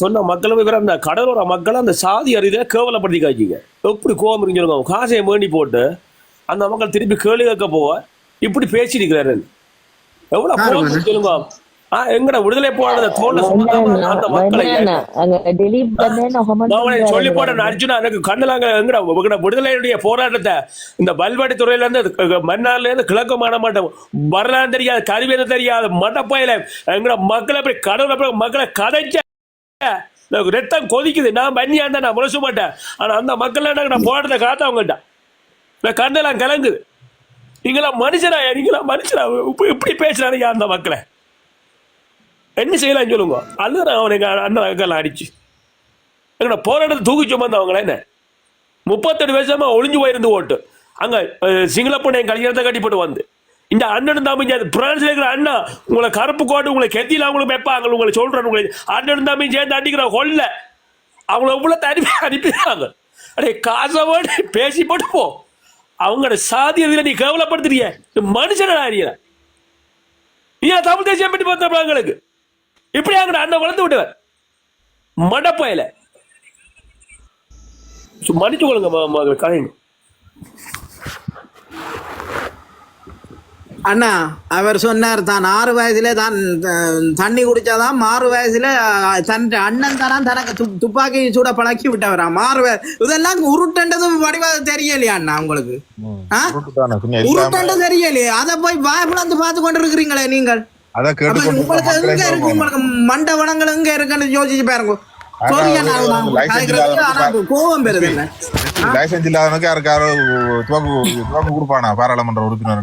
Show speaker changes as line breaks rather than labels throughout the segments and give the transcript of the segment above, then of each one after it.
சொன்ன மக்களும் இவர் அந்த கடலோர மக்களை அந்த சாதி அறிதியில் கேவலப்படுத்தி காய்ச்சிங்க எப்படி கோவம் இருக்கு காசையை வேண்டி போட்டு அந்த மக்கள் திருப்பி கேள்வி கேட்க போவ? இப்படி பேசிருக்கிறாரு எவ்வளோ சொல்லுங்க எங்கட விடுதலை போராட்ட தோல்ல அந்த சொல்லி போட்டேன் அர்ஜுனா. எனக்கு கண்ணலாங்க எங்கட எங்கட விடுதலையுடைய போராட்டத்தை இந்த பல்வாடி துறையில இருந்து மன்னார்ல இருந்து கிழக்கு மாட மாட்டோம் வரலாறு தெரியாது கருவியது தெரியாது மட்டப்பாயில. எங்கட மக்களை அப்படி கடவுள் மக்களை கதைச்ச ரத்தம் கொதிக்குது. நான் பண்ணியா இருந்தா நான் முழுச மாட்டேன். ஆனால் அந்த மக்கள் நான் போடுறத காத்த அவங்கள்ட்ட. நான் கண்ணெல்லாம் கலங்குது. நீங்களாம் மனுஷனா நீங்களாம் மனுஷனா இப்போ இப்படி பேசுறாங்க அந்த மக்களை? என்ன செய்யலாம் சொல்லுங்க. அழுகுறான் அவனுக்கு அண்ணன் அக்கெல்லாம் அடிச்சு. எங்கட போராட்டத்தை தூக்கி சுமந்தவங்களே என்ன? முப்பத்தெட்டு வருஷமா ஒளிஞ்சு போயிருந்து ஓட்டு. அங்கே சிங்கள பொண்ணு என் கல்யாணத்தை கட்டிப்பட்டு வந்து. இந்த அண்ணன் தம்பி அது பிரான்ஸ்ல இருக்கிற அண்ணா உங்களை கருப்பு கோட்டு உங்களை கெத்தியில் அவங்களுக்கு வைப்பாங்க உங்களை சொல்றேன் உங்களை அண்ணன் தம்பி சேர்ந்து அடிக்கிற கொல்ல அவங்கள இவ்வளோ தனிமை அனுப்பிடுறாங்க அடே காசை பேசி போட்டு போ. அவங்களோட சாதி இதில் நீ கேவலப்படுத்துறிய. மனுஷனடா அறியல நீ தமிழ் தேசியம் பற்றி பார்த்தப்ப எங்களுக்கு. இப்படி அங்கே அண்ணன் வளர்ந்து விடுவேன் மடப்பயல. மன்னிச்சு கொள்ளுங்க ம- ம- கலைஞர்.
அண்ணா அவர் சொன்னார் தான் ஆறு வயசுல தான் தண்ணி குடிச்சாதான் ஆறு வயசுல தன் அண்ணன் தானா தனக்கு துப்பாக்கி சூட பழக்கி விட்டவராம். ஆறு வயசு இதெல்லாம் உருட்டண்டது வடிவா தெரியலையா அண்ணா உங்களுக்கு? உருட்டண்டு தெரியலையே. அதை போய் வாய்ப்புலந்து பார்த்து கொண்டு இருக்கிறீங்களே நீங்கள் உங்களுக்கு எங்க இருக்கு. உங்களுக்கு மண்ட வளங்கள் எங்க இருக்குன்னு யோசிச்சு பாருங்க.
லைசன்ஸ் இல்லாதவனுக்கு யாருக்காரோ துவக்கு துவக்கு கொடுப்பானா பாராளுமன்ற உறுப்பினர்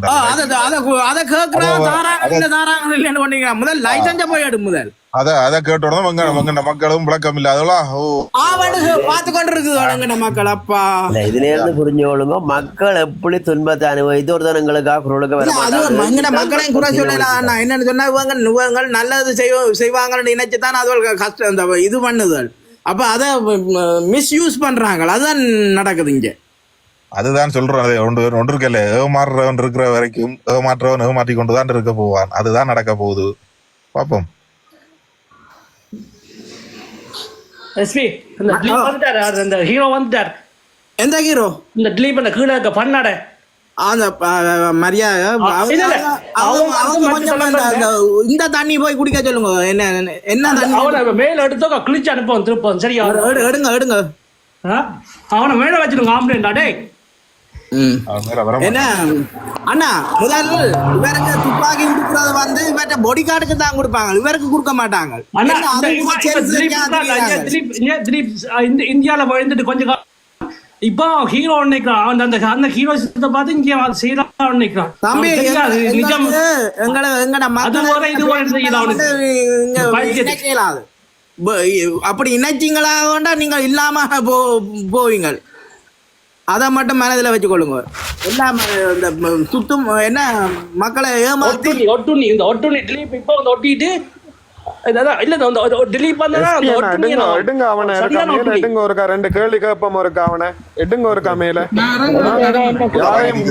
முதல் லைசன்ஸ போய் எடு முதல்
அத அதை கேட்ட உடனே வங்க வங்க மக்களும் விளக்கம் இல்லாதவளா ஓ.
ஆவணு பார்த்து கொண்டு இருக்குது வழங்கின மக்கள் அப்பா
இல்ல இதுல இருந்து புரிஞ்சவளுங்க மக்கள் எப்படி துன்பத்தை அனுபவித்து ஒரு தனங்களுக்காக குரலுக்கு வர
இல்ல, அது. எங்கட மக்களையும் குறை சொல்லலாம். நான் என்னன்னு சொன்னா இவங்க இவங்க நல்லது செய்வ செய்வாங்கன்னு நினைச்சு தான் அது கஷ்டம் இந்த இது பண்ணுதல். அப்ப அதை மிஸ்யூஸ் பண்றாங்க. அதுதான் நடக்குது இங்க.
அதுதான் சொல்றேன். அது ஒன்று ஒன்று இருக்கல ஏமாறுறவன் இருக்கிற வரைக்கும் ஏமாற்றவன் ஏமாற்றி கொண்டு தான் இருக்க போவான். அதுதான் நடக்க போகுது. பார்ப்போம்.
எஸ்பி இந்த திலீப் வந்துட்டாரு அது அந்த ஹீரோ வந்துட்டார்.
எந்த ஹீரோ
இந்த திலீப் அந்த கீழே இருக்க பண்ணாட
அந்த மரியாதை இந்த தண்ணி போய் குடிக்க சொல்லுங்க. என்ன என்ன தண்ணி?
அவனை மேல எடுத்தோ கிழிச்சு அனுப்புவோம் திருப்பம். சரியா?
எடு- எடுங்க எடுங்க?
அவனை மேல வச்சிருங்க ஆம்பளை டே
அண்ணா முதல் இவருக்கு துப்பாக்கி கொடுக்கறது வந்து இவர்கிட்ட பொடி கார்டுக்கு தான் கொடுப்பாங்க. இவருக்கு கொடுக்க மாட்டாங்க. அது
இந்தியால வாழ்ந்துட்டு கொஞ்சம் இப்போ ஹீரோ நினைக்கிறான். அந்த அந்த ஹீரோ பார்த்து இங்க செய்யறான் நினைக்கிறான்.
தம்பி
நிஜம்
எங்களை எங்கட
வரை இது செய்யலாம்
அப்படி இணைச்சிங்களா வேண்டா நீங்க இல்லாம போ போவீங்க அதை மட்டும் மனதில் வச்சுக்கொள்ளுங்க. எல்லாம் இந்த சுத்தும் என்ன மக்களை ஏமாத்தி
ஒட்டுண்ணி இந்த ஒட்டுண்ணி திலீப் இப்போ வந்து ஒட்டிட்டு
ரெண்டு கேள்வி கேப்பம் இருக்கா அவனை. எடுங்க ஒருக்கா மேல. யாரையும்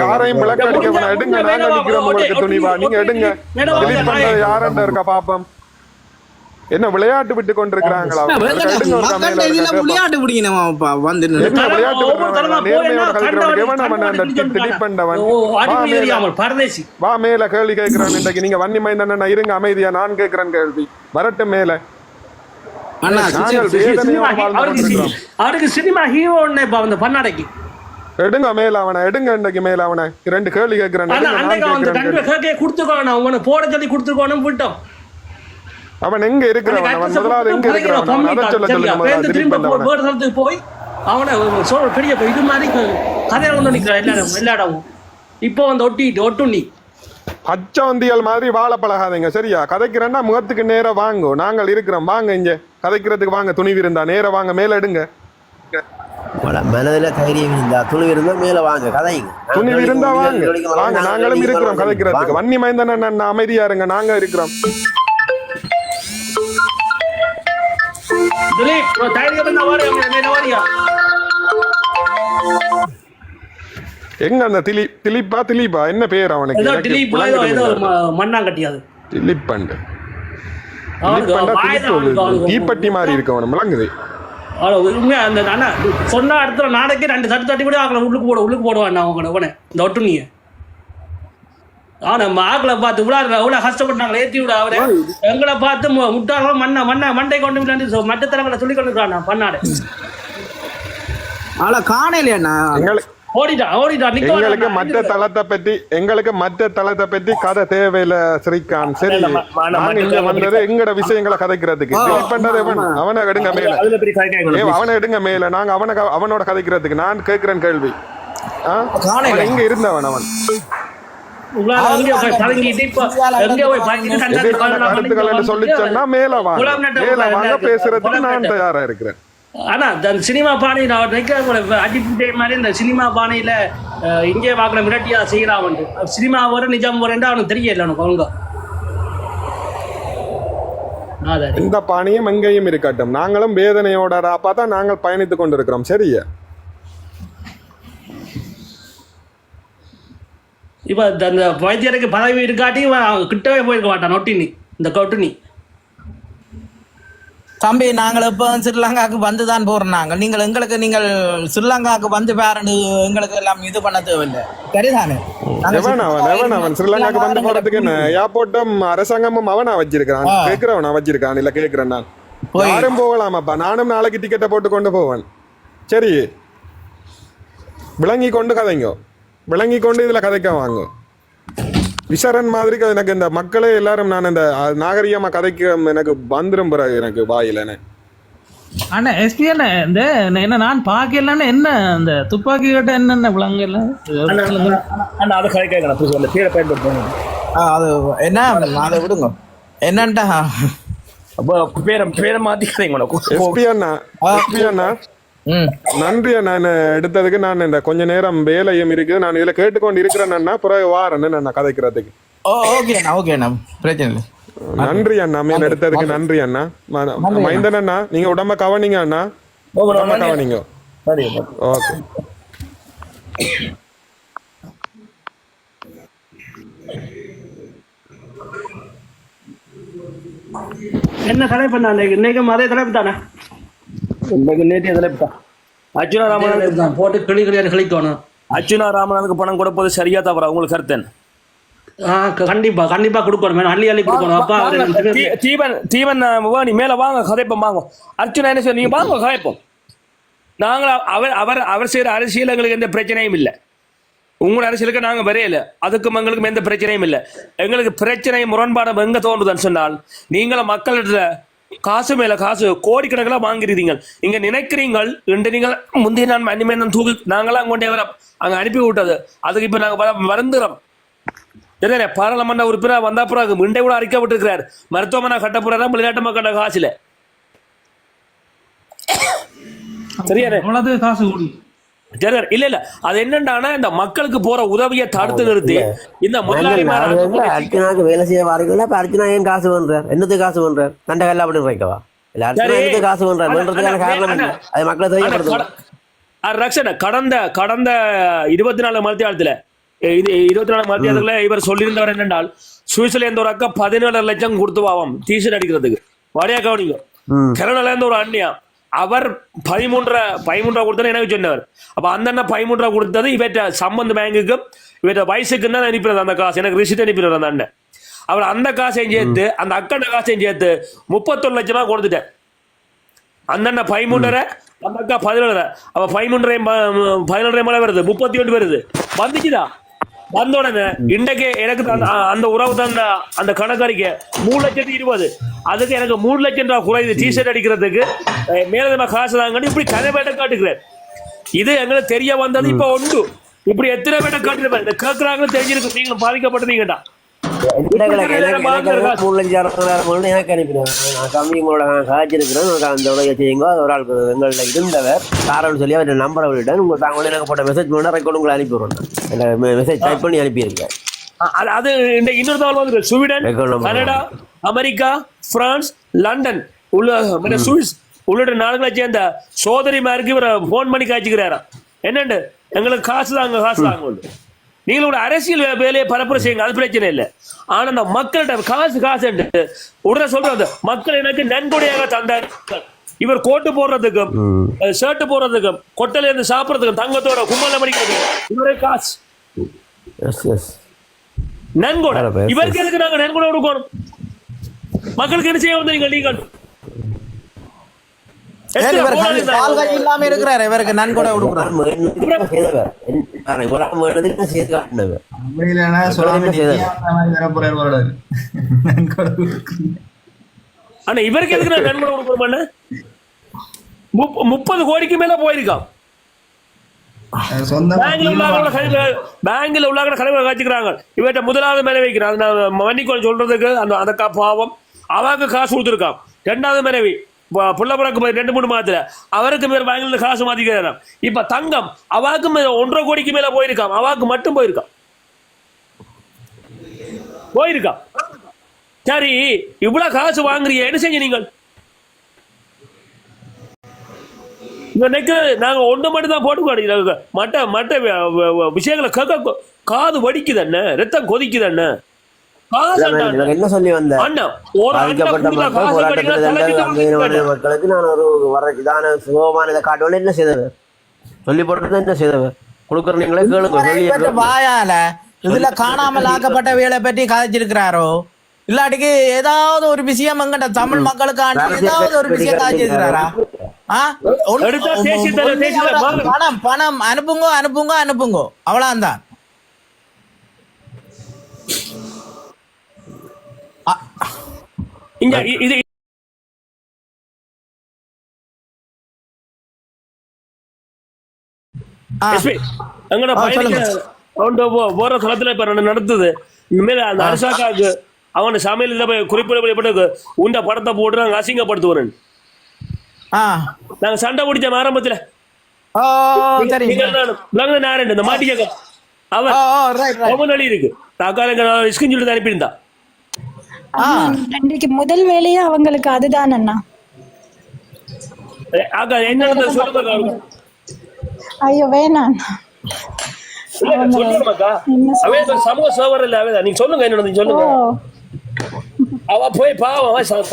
யாரையும் விளக்கடிக்க எடுங்க நாங்க நிக்கிறோம் உங்களுக்கு துணிவா. நீங்க எடுங்க. யாரண்ட இருக்கா பாப்போம். என்ன விளையாட்டு விட்டு கொண்டிருக்கிறாங்களா.
விளையாட்டு வந்து
என்ன விளையாட்டு நேர்மையோட அவன் அந்த பண்ணவன் வா மேல.
தெரியாமல் பரதேசி.
வா மேல கேள்வி கேட்கிறான் இன்றைக்கு. நீங்க வன்னி மைந்தன் இருங்க அமைதியா. நான் கேட்கிறேன் கேள்வி. வரட்டும் மேல.
சினிமா அவருக்கு ஹீரோ அந்த
எடுங்க மேல அவனை. எடுங்க இன்னைக்கு மேல அவனை. ரெண்டு கேள்வி கேட்கிறேன்.
அவனை போட சொல்லி கொடுத்துருக்கோம் விட்டோம்.
அவன் எங்க இருக்கிறவன்? அவன் முதலாவது எங்க இருக்கிறவன்? அவன் அதை சொல்ல சொல்லுங்க
தளத்துக்கு போய் அவனை சொல்ற பெரிய இது மாதிரி கதையில வந்து நிக்கிறான் எல்லா எல்லா இடமும் இப்போ வந்து ஒட்டிட்டு ஒட்டுண்ணி
பச்சவந்தியல் மாதிரி வாழ பழகாதீங்க சரியா? கதைக்கிறேன்னா முகத்துக்கு நேரா வாங்க. நாங்கள் இருக்கிறோம் வாங்க இங்க. கதைக்கிறதுக்கு வாங்க துணிவு இருந்தா நேரா வாங்க மேல எடுங்க.
மனதுல தைரியம் இருந்தா துணிவு இருந்தா மேல வாங்க கதைங்க.
துணிவு இருந்தா வாங்க. வாங்க நாங்களும் இருக்கிறோம். கதைக்கிறதுக்கு. வன்னி மைந்தன் அண்ணன் அமைதியா இருங்க நாங்க இருக்கிறோம்.
திலீப் தைரியம் இருந்தா வாரியா மேல வாரியா
எங்க அந்த திலீப் திலீப்பா திலீப்பா? என்ன பேர் அவனுக்கு?
ஏதோ திலீப் ஏதோ ஏதோ
இல்ல.
ம- மண்ணாங்கட்டி அது
திலீப் பண்டு. தீப்பெட்டி மாதிரி இருக்கவனும் விளங்குது.
அவ்வளோ உண்மையா அந்த சொன்ன இடத்துல நாளைக்கே ரெண்டு தட்டு தட்டி கூட அவங்கள உள்ளுக்கு போட உள்ளுக்கு போடுவான் அவங்க உடனே இந்த ஒட்டுணிய ஆனா ஆக்களை பார்த்து விடாது எவ்வளவு கஷ்டப்பட்டாங்க ஏத்தி விட அவரு. எங்களை பார்த்து மு- முட்டாள்கள் மண்ணை மண்ணை மண்டை கொண்டு விட்டு மட்டத்தரங்களை சொல்லி கொண்டு இருக்கான் பண்ணாடு
ஆள காணலையண்ணா
எங்களுக்கு
ஓடிட்டான் ஓடிட்டான்
எங்களுக்கு. மற்ற தளத்தை பத்தி எங்களுக்கு மற்ற தளத்தை பத்தி கதை தேவையில்ல ஸ்ரீகாந்த் சரி நாங்க இங்க வந்தது எங்கட விஷயங்களை கதைக்கிறதுக்கு. பண்றது? அவனை எடுங்க மேல. அவனை எடுங்க மேல. நாங்க அவனை அவனோட கதைக்கிறதுக்கு. நான் கேட்கிறேன் கேள்வி. எங்க இருந்தவன் அவன்?
ஆனா இந்த சினிமா பாணி நான் நினைக்கிறேன் அடிப்புட்டே மாதிரி இந்த சினிமா பாணியில இங்கே பார்க்கல மிரட்டியா செய்யலாம் சினிமா வர நிஜம் வரேன்டா அவனுக்கு தெரியல அவங்க.
இந்த பாணியும் எங்கேயும் இருக்கட்டும். நாங்களும் வேதனையோட ராப்பா தான் நாங்கள் பயணித்துக் கொண்டிருக்கிறோம். சரியா?
இப்ப இந்த- இந்த வைத்தியருக்கு பதவி இருக்காட்டி கிட்டவே போயிருக்க மாட்டான் நொட்டினி. இந்த கொட்டினி
தம்பி நாங்கள் இப்போ ஸ்ரீலங்காவுக்கு வந்து தான் போறோம் நாங்கள் நீங்கள் எங்களுக்கு நீங்கள் ஸ்ரீலங்காவுக்கு வந்து பாருன்னு எங்களுக்கு எல்லாம் இது பண்ண தேவையில்லை. சரிதானே?
அவன் எவன் அவன் ஸ்ரீலங்காக்கு வந்து போறதுக்கு ஏர்போர்ட்டும் அரசாங்கமும் அவனா வச்சிருக்கான். கேட்கிறவனா வச்சிருக்கான். இல்ல கேட்கிறேன் நான். யாரும் போகலாமாப்பா? நானும் நாளைக்கு டிக்கெட்டை போட்டு கொண்டு போவேன். சரி. விளங்கி கொண்டு கதைங்க. விளங்கி கொண்டு இதுல கதைக்க வாங்க. விசரன் மாதிரி எனக்கு இந்த மக்களே எல்லாரும் நான் இந்த அஹ், நாகரிகமா கதைக்க எனக்கு வந்துரும் பிறகு எனக்கு வாயில
அண்ணா எஸ்பி அண்ணா இந்த என்ன நான் பார்க்கலன்னு என்ன அந்த துப்பாக்கி கட்ட என்னென்ன விலங்கல
அண்ணா அதை கதை கேட்கணும் புதுசு அந்த பேரை பயன்படுத்துங்க
ஆ, அது என்ன அதை விடுங்க. என்னன்ட்டா
அப்போ பேரை பேரை உனக்கு.
எஸ்பி அண்ணா எஸ்பி அண்ணா
ம்.
நன்றி அண்ணா என்ன எடுத்ததுக்கு நான் இந்த கொஞ்ச நேரம் வேலையும் இருக்குது. நான் இதுல கேட்டுக்கொண்டு இருக்கிறேன் அண்ணா. பிறகு வாரேன்னு நான் கதைக்கிறதுக்கு.
பிரச்சனை இல்லை.
நன்றி அண்ணா. மீன் எடுத்ததுக்கு நன்றி. அண்ணா. மைந்தன் அண்ணா நீங்க உடம்ப கவனிங்க அண்ணா. உடம்ப கவனிங்க. ஓகே.
என்ன தலைப்பு நான் இன்னைக்கும் அதே தலைப்பு தானே?
இன்னைக்கு நேற்று எதில் இப்போ அர்ஜுனா ராமநாதனுக்கு
போட்டு கிளி கிளியார் கிளிக்கணும்
அர்ஜுனா ராமநாதனுக்கு பணம் கொடுப்பது சரியா தவறா? உங்களுக்கு கருத்து என்ன?
ஆ, க- கண்டிப்பா கண்டிப்பா கொடுக்கணும் அள்ளி அள்ளி கொடுக்கணும். அப்பா அவரு
வாங்க,
எனக்கு
தீ- தீபன் தீபன் அஹ், நீ மேல வாங்க கதைப்போம் வாங்க. அர்ஜுனா என்ன சொல்லி நீங்க வாங்க கதைப்போம். நாங்கள் அவர் அவர் அவர் செய்யற அரசியல் எங்களுக்கு எந்த பிரச்சனையும் இல்லை. உங்களோட அரசியலுக்கு நாங்க வரையல. அதுக்கும் எங்களுக்கும் எந்த பிரச்சனையும் இல்லை. எங்களுக்கு பிரச்சனை முரண்பாடு எங்க தோன்றுதுன்னு சொன்னால் நீங்களும் மக்கள்கிட்ட காசு மேல காசு கோடிக்கணக்கில் வாங்கிறீங்க இங்க நினைக்கிறீங்கள் இன்று நீங்கள் முந்தைய நான் அனிமேன் தூக்கி நாங்களாம் கொண்டே வர அங்க அனுப்பி விட்டது. அதுக்கு இப்ப நாங்க வர- வருந்துறோம். இல்லைண்ணே பாராளுமன்ற உறுப்பினர் வந்த பிறகு மிண்டை கூட அறிக்கை விட்டுருக்கிறார். மருத்துவமனை கட்ட போறாரா விளையாட்டு மக்கள் காசுல? சரியா
அவ்வளவு காசு
சரி இல்ல இல்ல. அது என்னண்டானா இந்த மக்களுக்கு போற உதவியை தடுத்து நிறுத்தி இந்த முதலாளிமார்
அர்ச்சனாக்கு வேலை செய்ய வாரீங்களா இப்ப அர்ச்சனா ஏன் காசு பண்றார் என்னத்துக்கு காசு பண்றார் தண்டை கல்ல அப்படி வைக்கவா இல்ல அர்ச்சனா
சரி.
என்னத்துக்கு காசு பண்றார் பண்றதுக்கான காரணம் என்ன? அது மக்களை
ஆ, ரக்ஷன் கடந்த கடந்த இருபத்தி நாலு மத்தியாளத்துல இது இருபத்தி நாலு மத்தியாளத்துல இவர் சொல்லியிருந்தவர் என்னென்றால் சுவிட்சர்லாந்து ஒரு அக்கா பதினேழு லட்சம் கொடுத்து பாவம் டீஷர்ட் அடிக்கிறதுக்கு. வடையா கவனிங்க. கனடால இருந்து ஒரு அண்ணியா அவர் பதிமூன்றரை பதிமூன்றரை கொடுத்தது எனக்கு சொன்னவர். அப்ப அந்த அண்ணன் பதிமூன்றரை கொடுத்தது இவற்ற சம்பந்த பேங்குக்கு இவற்ற வயசுக்கு தான் அனுப்பிடுறது அந்த காசு. எனக்கு ரிசிட் அனுப்பிடுறது அந்த அண்ணன். அவர் அந்த காசையும் சேர்த்து அந்த அக்கண்ட காசையும் சேர்த்து முப்பத்தொரு லட்சமா கொடுத்துட்டேன் அந்தண்ணா பதிமூன்றரை அந்த அக்கா பதினேழரை அவ பதிமூன்றரை பதினொன்றரை மலை வருது. முப்பத்தி ஒன்று வருது. வந்துச்சுதா வந்த உடனே இன்றைக்கு எனக்கு அந்த உறவு தந்த அந்த கணக்கறிக்கை மூணு லட்சத்தி இருபது. அதுக்கு எனக்கு மூணு லட்சம் ரூபா குறையுது. டிஷர்ட் அடிக்கிறதுக்கு மேலதிகமா காசு தாங்கன்னு இப்படி கதை பேட்டை காட்டுக்கிறேன் இது எங்களுக்கு தெரிய வந்தது இப்ப உண்டு. இப்படி எத்தனை பேட்டை காட்டுறேன் கேட்கறாங்கன்னு தெரிஞ்சிருக்கு நீங்களும் பாதிக்கப்பட்டீங்கடா
எனக்கு எனக்கு எனக்கு எனக்கு எனக்கு அனுப்பினேன் நான் கம்மி உங்களோட நான் அந்த உதவி செய்யுங்க ஒரு இருந்தவர் காரணம் சொல்லி அவர்கிட்ட நம்பரை விட்டுட்டேன் உங்கள் தாங்க எனக்கு போட்ட மெசேஜ் பண்ணால் ரெக்கார்டு உங்களை அனுப்பிடுறேன் நான் மெசேஜ் டைப் பண்ணி அனுப்பியிருக்கேன்
அது அது இந்த இன்னொரு தகவல் வந்து Sweden. Canada America France London உள்ள சுவிஸ் உள்ளிட்ட நாடுகளை சேர்ந்த சோதரிமாருக்கு இவர் ஃபோன் பண்ணி காய்ச்சிக்கிறாராம் என்னண்டு எங்களுக்கு காசு தாங்க காசு தாங்க நீங்களோட அரசியல் வேலையை பரப்புரை செய்யுங்க அது பிரச்சனை இல்லை. ஆனா இந்த மக்கள்கிட்ட காசு காசு உடனே சொல்றது மக்கள் எனக்கு நன்கொடையாக தந்தார். இவர் கோட்டு போடுறதுக்கும் ஷர்ட் போடுறதுக்கும் கொட்டையில இருந்து சாப்பிடுறதுக்கும் தங்கத்தோட கும்பல மடிக்கிறதுக்கும் இவரே காசு.
எஸ் எஸ்
நன்கொடை. இவருக்கு எதுக்கு நாங்க நன்கொடை கொடுக்கணும்? மக்களுக்கு என்ன செய்ய வந்தீங்க நீங்கள்
ஏன்
எத்தனை
இவர்
போராளி
கை- கால் கை இல்லாம இருக்கிறாரு இவருக்கு நன்கொடை.
ஆனா இவருக்கு எதுக்கு நான் நன்கொடை முப்பது கோடிக்கு மேல போயிருக்கான். பேங்க்ல உள்ளவங்கள கழிவு காய்ச்சிக்கிறாங்க. இவர்கிட்ட முதலாவது மனைவி வைக்கிறான். நான் மன்னிக்கோன்னு சொல்றதுக்கு அந்த அந்த கா- பாவம் அவருக்கு காசு கொடுத்துருக்கான். ரெண்டாவது மனைவி. புள்ள பிறக்கு ரெண்டு மூணு மாதத்தில். அவருக்கு மேலே பேங்க்ல காசு மாத்திக்கிறாராம். இப்ப தங்கம் அவாக்கு மேல ஒன்றரை கோடிக்கு மேல போயிருக்கான் அவாக்கு மட்டும் போயிருக்கான் போயிருக்கான் சரி இவ்வளவு காசு வாங்குறீங்க என்ன செஞ்சு நீங்கள்? இந்த நெக்கு நாங்க ஒன்று மட்டும் தான் போட்டுக்கோ காட்டிக்கிறோம் மற்ற மற்ற விஷயங்களை காது வடிக்குது என்ன ரத்தம் கொதிக்குது
என்ன என்ன சொல்லி வந்த
அண்ணா ஒரு அண்ணா
பாதிக்கப்பட்ட
கொடுத்தா
மக்கள்
காசு
போராட்டத்தில்
கட்டினா தலைக்கு
இருந்த அங்கீனமான
தூக்கிட்டு
மக்களுக்கு நான் ஒரு வர இதான சுகமான இதை காட்டுவோம் என்ன செய்தவர்? சொல்லி போட்டு என்ன செய்தவர்? கொடுக்குற நீங்களே கேளுங்க
வாயால இதுல காணாமல் ஆக்கப்பட்ட வேலை பற்றி கதைச்சிருக்கிறாரோ? இல்லாட்டிக்கு ஏதாவது ஒரு விஷயம் எங்கட தமிழ் மக்களுக்காண்டி ஏதாவது ஒரு விஷயம் கதைச்சிருக்கிறாரா. பணம் பணம் அனுப்புங்க அனுப்புங்க அனுப்புங்க. அவ்வளவுதான்.
இங்க இது எங்கட போற தளத்துல இப்ப ரெண்டு நடத்துது இனிமேல் அந்த அரிசாக்காக்கு அவன் சமையல் போய் குறிப்பிடப்பட்டு உண்ட படத்தை போட்டு நாங்க அசிங்கப்படுத்துவோம் நாங்க சண்டை பிடிச்ச ஆரம்பத்துல. நாரேன் இந்த மாட்டிக்க அவன் ரொம்ப நடி இருக்கு. இஸ்கின் சொல்லிட்டு அனுப்பியிருந்தா
ஆ
அன்றைக்கு முதல் வேலையே அவங்களுக்கு அதுதான் அண்ணா. ஐயோ வேணாம்
சமூக சேவர் இல்ல நீங்க சொல்லுங்க என்ன சொல்லுங்க. அவ போய் பாவம் போட்டு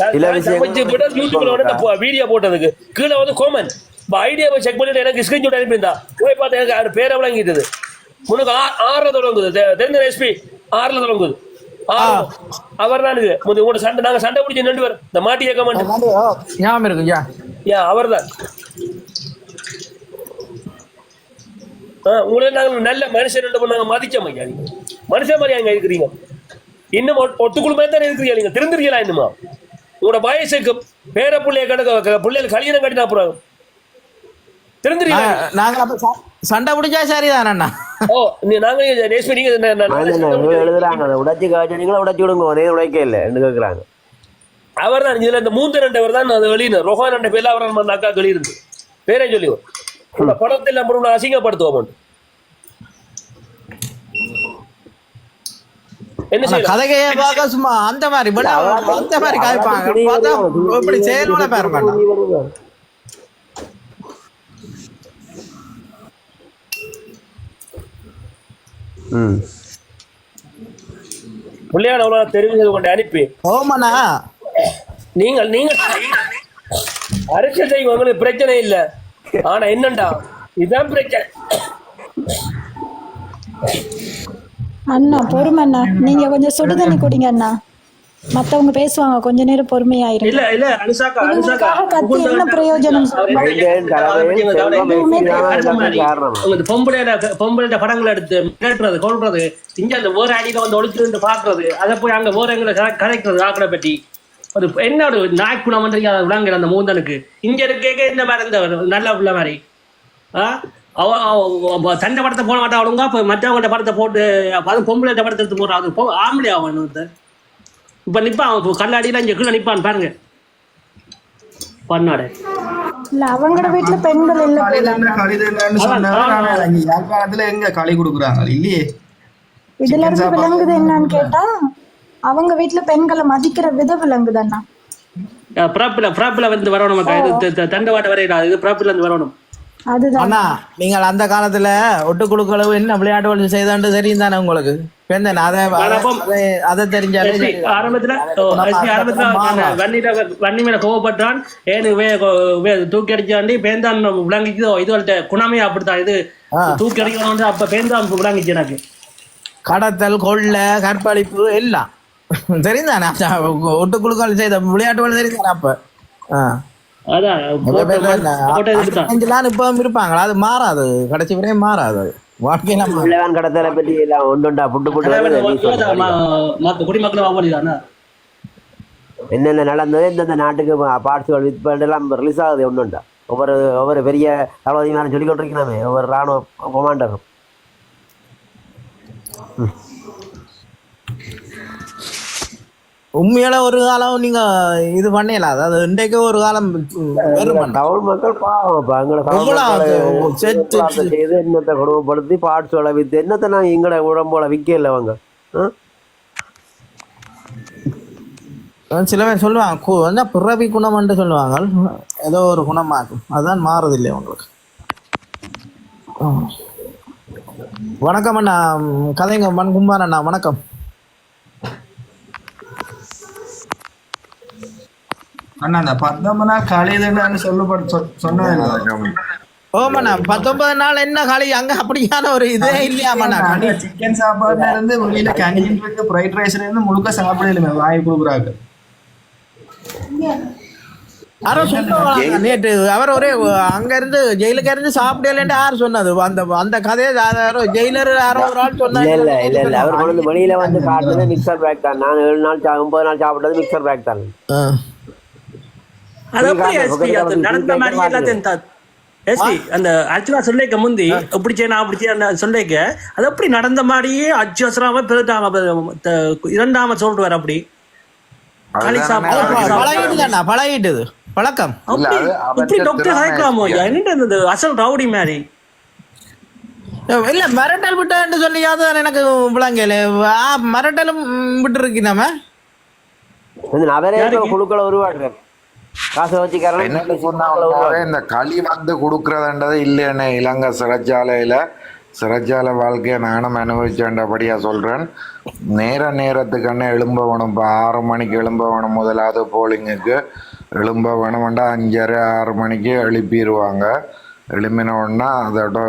வீடியோ போட்டதுக்கு. கீழே வந்து கோமன் ஐடியா போய் செக் பண்ணிட்டு எனக்கு ஸ்கிரீன் ஷாட் அனுப்பியிருந்தா. போய் பார்த்தா எனக்கு அவர் பேரை விளங்கிட்டது. உனக்கு ஆ- ஆறுல தொடங்குது. தெரிஞ்ச எஸ்பி ஆறுல தொடங்குது. அவர் தான் இது. உங்களோட சண்டை நாங்க சண்டை பிடிச்சி ரெண்டு பேரும் இந்த மாட்டி கேட்க
ஞாபகம் யா.
அவர் தான். உங்களே நாங்கள் நல்ல மனுஷன் ரெண்டு நாங்க மதிச்சோம் ஐயா மனுஷன் மாதிரி அங்க இருக்கிறீங்க. இன்னும் ஒட்- ஒட்டுக்குழுமே தானே இருக்கிறீங்க திருந்துறீங்களா இன்னுமா? உங்களோட வயசுக்கு பேர பிள்ளைய கணக்கு பிள்ளைகள் கல்யாணம் கட்டினா
அப்ப ச- சண்டை பிடிச்சா சரிதான் அண்ணா.
ஓ நீ- நாங்க
எழுதுறாங்க அதை உடைச்சு காய்ச்சி நீங்களும் உடைச்சு விடுங்க ஒரே உடைக்க இல்லை கேட்குறாங்க.
அவர் தான் இதுல இந்த மூந்த ரெண்டவர் தான் அது வெளியின ரொஹான் ரெண்டு பேர்ல அவர் அந்த அக்கா வெளியிருந்து. பேரே சொல்லி உள்ள படத்தில் நம்ம உன்னை அசிங்கப்படுத்துவோம் என்ன
கதைகைய பார்க்க சும்மா அந்த மாதிரி அந்த மாதிரி காய்ப்பாங்க பார்த்தா இப்படி செயலோட பேர் வேண்டாம்
ம்
பிள்ளையான அவ்வளவு தெரிவித்து கொண்டு அனுப்பி.
ஓமண்ணா
நீங்கள் நீங்கள் அரசியல் செய்யும் உங்களுக்கு பிரச்சனை இல்ல. ஆனா என்னண்டா? இதுதான் பிரச்சனை.
அண்ணா பொறுமை அண்ணா நீங்க கொஞ்சம் சுடு தண்ணி குடிங்க அண்ணா. மத்தவங்க பேசுவாங்க கொஞ்ச நேரம் பொறுமையாயிரும்
இல்ல இல்ல அனுசாக்கா அனுசாக்கா
இவங்களுக்காக கத்தி என்ன பிரயோஜனம்?
எங்கேயும் கலவை, செல்வம், வெற்றிதான் எல்லாத்துக்கும் காரணம்?
இந்த பொம்பளையோட பொம்பளையோட படங்களை எடுத்து மிரட்டுறது கொள்றது இங்க அந்த வேற அடியில வந்து ஒளிச்சு பாக்குறது அதை போய் அங்க கதை- கதைக்கிறது ஆக்களை பற்றி. ஒரு என்ன ஒரு நாய்க்குணம் விளங்குற அந்த மூந்தனுக்கு. இங்க இருக்க இந்த மாதிரி இந்த நல்ல உள்ள மாதிரி. ஆ? அவ அவ- அவ தண்டை படத்தை போட மாட்டா இப்போ மற்றவங்கள்ட்ட படத்தை போட்டு அது பொம்பளை படத்தை எடுத்து போடுறான் அது ஆம்பளை அவன் ஒருத்தன். இப்ப நிப்பான் இப்போ கண்ணாடியில இங்க கீழே நிப்பான் பாருங்க. பண்ணாடு.
இல்ல அவங்களோட வீட்டுல பெண்கள் இல்ல.
யாழ்ப்பாணத்துல எங்க களி கொடுக்குறாங்க? இல்லையே.
இதுல இருந்து விளங்குது என்னன்னு கேட்டா அவங்க வீட்டுல பெண்களை மதிக்கிற வித விளங்குது அண்ணா
பிறப்பில் பிறப்பில் வந்து வரணும் மக்கா. இது த- த- தண்டவாட்ட வரையிடா. இது பிறப்பில் இருந்து வரணும்.
அதுதான்.
அண்ணா நீங்கள் அந்த காலத்துல ஒட்டுக்குழுக்களவு என்ன விளையாட்டுகள் செய்தாண்டு தெரியும் தானே உங்களுக்கு?
கோவப்பட்டான். தூக்கி அடிச்சாண்டி பேந்தான் விளங்கிச்சதோ இது குணமே அப்படித்தான். இது. தூக்கி அடிக்கணும் அப்ப பேந்தான் விளங்கிச்சு எனக்கு.
கடத்தல் கொள்ளை கற்பழிப்பு எல்லாம். தெரியும் தானே ஒட்டுக்குழுக்கள் செய்த விளையாட்டுகள் தெரியும் தானே அப்ப.
அதான்
இப்பவும் இருப்பாங்களா? அது மாறாது. கடைசி வரையும் மாறாது வாழ்க்கையில மாறாது.
பிள்ளைவான் கடத்தலை பற்றி எல்லாம் ஒன்றுண்டா புட்டு புட்டு
குடிமக்கள் வாங்கலிதானே
என்னென்ன நடந்தது எந்தெந்த நாட்டுக்கு பார்ட்ஸுகள் வித் எல்லாம் ரிலீஸ் ஆகுது ஒன்றுண்டா ஒவ்வொரு ஒவ்வொரு பெரிய தளபதிமான சொல்லி கொண்டிருக்கலாமே ஒவ்வொரு ராணுவ கமாண்டரும்
உண்மையில ஒரு காலம் நீங்க இது பண்ணல அதாவது இன்றைக்கு ஒரு காலம்
தமிழ் மக்கள் பாவம் எங்களை செய்து என்னத்தை கொடுமைப்படுத்தி பார்ட்ஸோட வித்து என்னத்தை நான் எங்கட உடம்போல விற்க இல்லை அவங்க?
சில பேர் சொல்லுவாங்க என்ன பிறவி குணம்னு சொல்லுவாங்க. ஏதோ ஒரு குணமாக்கும் அதுதான் மாறுது இல்லையா உங்களுக்கு. வணக்கம் அண்ணா. கதைங்க மண் குமார் அண்ணா. வணக்கம்.
அண்ணா அந்த பத்தொன்பது நாள் கழிதுன்னு சொல்லப்பட்டு சொ- சொன்னது
ஓமண்ணா பத்தொன்பது நாள் என்ன காலி? அங்க அப்படியான ஒரு இதே இல்லையாமண்ணா
சிக்கன் சாப்பாடுல இருந்து வெளியில கேண்டீன் இருக்கு ஃப்ரைட் ரைஸ்ல இருந்து முழுக்க சாப்பிடல வாங்கி கொடுக்குறாங்க.
யாரோ சொன்னாங்க நேற்று அவர் ஒரே அங்க இருந்து ஜெயிலுக்கு இருந்து சாப்பிடலன்ட்டு யார் சொன்னது? அந்த அந்த கதையை யாரோ ஜெயிலர் யாரோ ஒரு ஆள்
இல்ல இல்ல இல்ல இல்ல. அவர் கொண்டு
சொன்னாங்க
வெளியில வந்து காட்டுறது மிக்சர் பேக் தான். நான் ஏழு நாள் ஒன்பது நாள் சாப்பிட்டது மிக்சர் பேக் தான்.
ஆ.
அது எப்படி
நீங்க
எஸ்பி அது நடந்த மாதிரி. எல்லாத்தையும் எஸ்பி அந்த அர்ச்சனா சொல்லிக்க முந்தி செய்ய நான் அப்படி செய்ய சொல்லிக்க அது எப்படி நடந்த மாதிரியே அச்சுவசராம பிறட்டாம இரண்டாம சொல்லிட்டு வர அப்படி.
பழகிட்டுது. பழக்கம்.
அப்படி இப்படி டாக்டர் ஹாய்க்கலாமோ ஐயா என்ன இந்த அசல் ரவுடி மாதிரி.
இல்ல மிரட்டல் விட்டேன்னு சொல்லியாவது எனக்கு விளங்கல. மிரட்டலும் விட்டு
அவரே
யாருக்கு?
குழுக்களை உருவாக்குறாரு காசை வச்சுக்காரன்
என்ன? சொன்னாவே இந்த களி வந்து கொடுக்கறதுன்றது இல்லைன்னு இலங்கை சிறைச்சாலையில் சிறைச்சாலை வாழ்க்கையை நானும் அனுபவிச்சேன்றபடியா சொல்கிறேன் நேர நேரத்துக்கண்ணே எழும்ப வேணும் இப்போ ஆறு மணிக்கு எழும்ப வேணும் முதலாவது போலிங்குக்கு எழும்ப வேணும்டா அஞ்சரை ஆறு மணிக்கு எழுப்பிடுவாங்க. எழுப்பின உடனே அதோட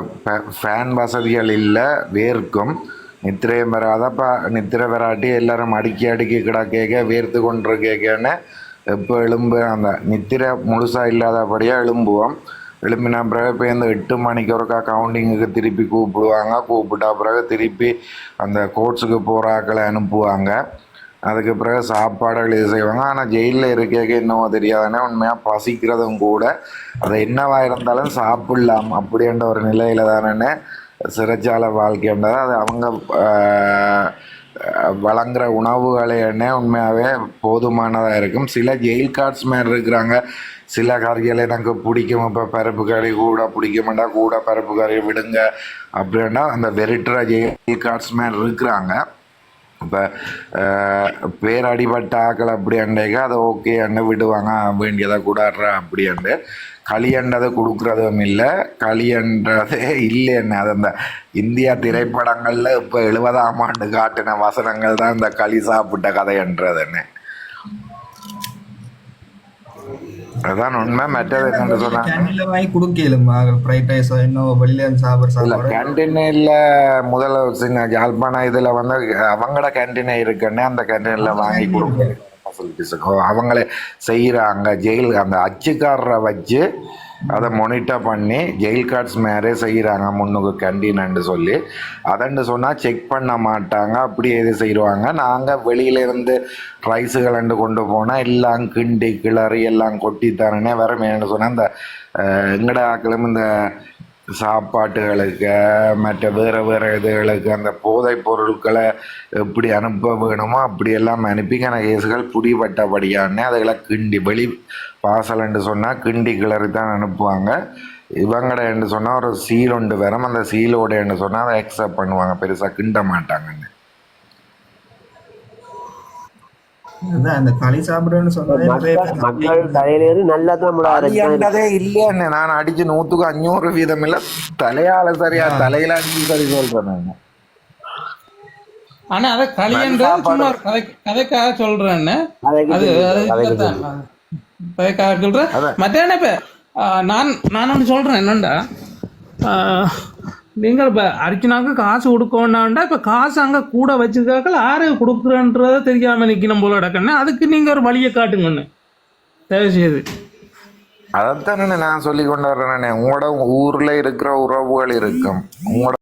ஃபேன் வசதிகள் இல்லை வேர்க்கும். நித்திரையும் வராதப்ப நித்திரை வராட்டி எல்லாரும் அடுக்கி அடுக்கி கிடக்கேக்க வேர்த்து கொண்டிருக்கேக்கன்னு எப்போ எலும்பு அந்த நித்திரை முழுசாக இல்லாதபடியாக எழும்புவோம். எழும்பினா பிறகு இப்போ இந்த எட்டு மணிக்கு ஒருக்கா கவுண்டிங்குக்கு திருப்பி கூப்பிடுவாங்க. கூப்பிட்டா பிறகு திருப்பி அந்த கோட்ஸுக்கு போகிறாக்களை அனுப்புவாங்க. அதுக்கு பிறகு சாப்பாடுகள் இது செய்வாங்க. ஆனால் ஜெயிலில் இருக்கேக்க என்னவோ தெரியாதுன்னா உண்மையாக பசிக்கிறதும் கூட. அது என்னவாக இருந்தாலும் சாப்பிடலாம். அப்படின்ற ஒரு நிலையில் தானே சிறைச்சாலை வாழ்க்கைன்றது. அது அவங்க வழங்குற உணவுகளை என்ன உண்மையாகவே போதுமானதாக இருக்கும். சில ஜெயில் கார்ட்ஸ் மாதிரி இருக்கிறாங்க. சில கறிகள் எனக்கு பிடிக்கும். இப்போ பருப்பு கறி கூட பிடிக்க மாட்டா கூட பருப்பு கறி விடுங்க அப்படின்னா அந்த வெரிட்டுற ஜெயில் கார்ட்ஸ் மாதிரி இருக்கிறாங்க. இப்போ பேரடிபட்ட ஆக்கள் அப்படி அண்டைக்க அதை ஓகே அண்ணன் விடுவாங்க வேண்டியதை கூடாடுற அப்படி அண்டு. களியண்டதை கொடுக்குறதும் இல்லை. களியன்றதே இல்லை என்ன அது அந்த இந்தியா திரைப்படங்களில் இப்போ எழுபதாம் ஆண்டு காட்டின வசனங்கள் தான் இந்த களி சாப்பிட்ட கதைன்றது என்ன அதான் உண்மை மற்றது
கேண்டீன்ல வாங்கி கொடுக்கலுமா ஃப்ரைட் ரைஸ் இன்னும் வெளியில
இல்ல
சாப்பாடு
கேன்டீன்ல முதல்ல சின்ன யாழ்ப்பாணம் இதுல வந்து அவங்களோட கேன்டீனே இருக்குன்னு அந்த கேன்டீன்ல வாங்கி கொடுக்க. அவங்களே செய்யறாங்க ஜெயில் அந்த அச்சுக்காரரை வச்சு அதை மொனிட்டர் பண்ணி ஜெயில் கார்ட்ஸ் மேரே செய்கிறாங்க முன்னுக்கு கேன்டீன்னு சொல்லி. அதன்னு சொன்னால் செக் பண்ண மாட்டாங்க. அப்படியே எது செய்வாங்க? நாங்கள் வெளியிலேருந்து ரைஸுகளண்டு கொண்டு போனால் எல்லாம் கிண்டி கிளறி எல்லாம் கொட்டி தரனே வர சொன்னால் அந்த எங்கட ஆக்களும் இந்த சாப்பாட்டுகளுக்கு மற்ற வேறு வேறு இதுகளுக்கு அந்த போதைப் பொருட்களை எப்படி அனுப்ப வேணுமோ அப்படியெல்லாம் அனுப்பிக்கான கேஸுகள் பிடிபட்டபடியானே அதுகளை கிண்டி வெளி வாசல்ன்னு சொன்னால் கிண்டி கிளறி தான் அனுப்புவாங்க. இவங்கட என்று சொன்னால் ஒரு சீல் ஒன்று வரும் அந்த சீலோட என்று சொன்னால் அதை அக்செப்ட் பண்ணுவாங்க. பெருசாக கிண்ட மாட்டாங்கன்னு
அதான் அந்த களி சாப்பிடுன்னு சொன்னதே
நல்லா தான்
இல்லையாண்ணே நான் அடிச்சு நூத்துக்கு அஞ்சூறு வீதம் இல்ல தலையால சரியா தலையில அடிச்சு சரி சொல்றேன் நான்
ஆனா அதை களியன்ற சும்மா கதைக்காக சொல்றேன்னு
கதைக்கு
அது. கதைக்காக சொல்றேன். என்ன இப்ப நான் நான் ஒன்று சொல்றேன் என்னண்டா? ஆ, நீங்கள் இப்ப அர்ச்சனாக்கு காசு கொடுக்கணும்னா இப்போ காசு அங்க கூட வச்சிருக்காக்கள் யாரு கொடுக்குறன்றத தெரியாம நிக்கணும் போல இடக்கண்ணே அதுக்கு நீங்க ஒரு வழியை காட்டுங்கண்ணே தயவு செய்து
அதைத்தானே நான் சொல்லி கொண்டு வர்றேன் உங்களோட ஊர்ல இருக்கிற உறவுகள் இருக்கும். உங்களோட